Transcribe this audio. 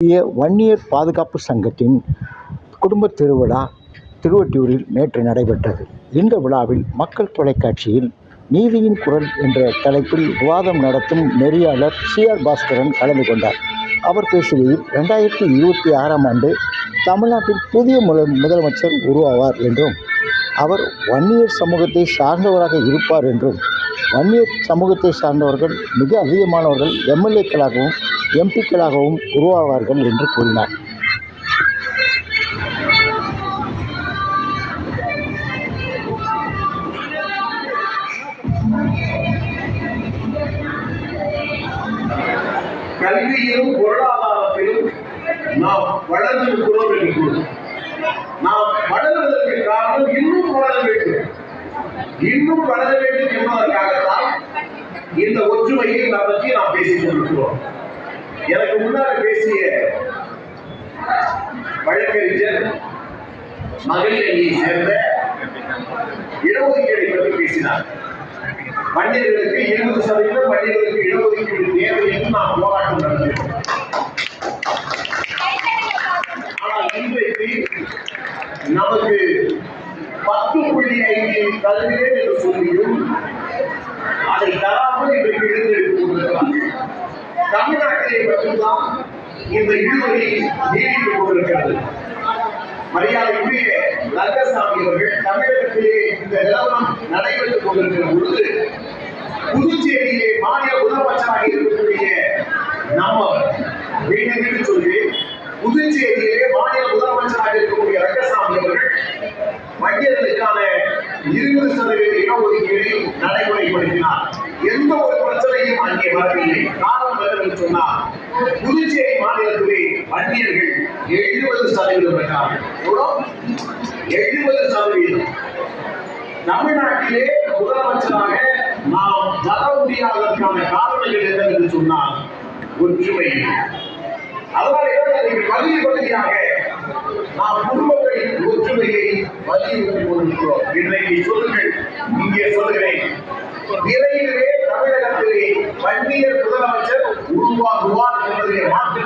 இந்திய வன்னியர் பாதுகாப்பு சங்கத்தின் குடும்ப திருவிழா திருவொட்டியூரில் நேற்று நடைபெற்றது. இந்த விழாவில் மக்கள் தொலைக்காட்சியில் நீதியின் குரல் என்ற தலைப்பில் விவாதம் நடத்தும் நெறியாளர் சி ஆர் பாஸ்கரன் கலந்து கொண்டார். அவர் பேசுகையில் ரெண்டாயிரத்தி இருபத்தி ஆறாம் ஆண்டு தமிழ்நாட்டில் புதிய முதல் முதலமைச்சர் உருவாவார் என்றும் அவர் வன்னியர் சமூகத்தை சார்ந்தவராக இருப்பார் என்றும் வன்னியர் சமூகத்தை சார்ந்தவர்கள் மிக அதிகமானவர்கள் எம்எல்ஏக்களாகவும் எம்பிக்களாகவும் உருவாவார்கள் என்று கூறினார். கல்வியிலும் பொருளாதாரத்திலும் நாம் வளர்ந்திருக்கிறோம் என்று கூறும் நாம் வளர்வதற்கு காரணம் இன்னும் வளர வேண்டும். இன்னும் வளர வேண்டும் என்பதற்காகத்தான் இந்த ஒற்றுமையை நாம் பற்றி நாம் பேசிக் கொண்டிருக்கிறோம். எனக்கு முன்னால் பேசிய வழக்கறிஞர் மகளிர் அணியை சேர்ந்த இடஒதுக்கீடை பற்றி பேசினார். மன்னர்களுக்கு இருபது சதவீதம் வன்னியர்களுக்கு இடஒதுக்கீடு தேவை என்று நாம் போராட்டம் நடத்தினோம். ஆனால் இன்றைக்கு நமக்கு பத்து புள்ளி ஐந்து தருகிறேன் என்று சொல்லியும் அதை தராமல் இன்றைக்கு மட்டும்தான் இந்த இழுவை நீடித்துக் கொண்டிருக்கிறது. மரியாதைக்குரிய ரங்கசாமி அவர்கள் தமிழகத்திலே இந்த நிலவரம் நடைபெற்றுக் கொண்டிருக்கிற பொழுது புதுச்சேரியிலே மாநில முதலமைச்சராக இருக்கக்கூடிய நம்ம மீண்டும் மீண்டும் சொல்லி புதுச்சேரியிலே மாநில முதலமைச்சராக இருக்கக்கூடிய ரங்கசாமி அவர்கள் வங்கியர்களுக்கான இருபது சதவீத இடஒதுக்கீடை நடைமுறைப்படுத்தினார் எந்த ஒரு பிரச்சனையும் அங்கே வரவில்லை காரணம் என்னவென்று சொன்னால் புதுச்சேரி மாநிலத்திலே அந்நியர்கள் எழுபது சதவீதம் பெற்றார்கள். எழுபது சதவீதம். தமிழ்நாட்டிலே முதலமைச்சராக நாம் வர முடியாததற்கான காரணங்கள் என்னவென்று சொன்னால் ஒற்றுமை. அதனால் நீங்கள் பகுதி பகுதியாக நாம் குடும்பங்களின் ஒற்றுமையை வலியுறுத்தி கொண்டிருக்கிறோம். இன்றைக்கு சொல்லுங்கள். இங்கே சொல்லுகிறேன். விரைவிலே தமிழகத்திலே வன்னியர் முதலமைச்சர் உருவாகுவார் என்பதை மாற்று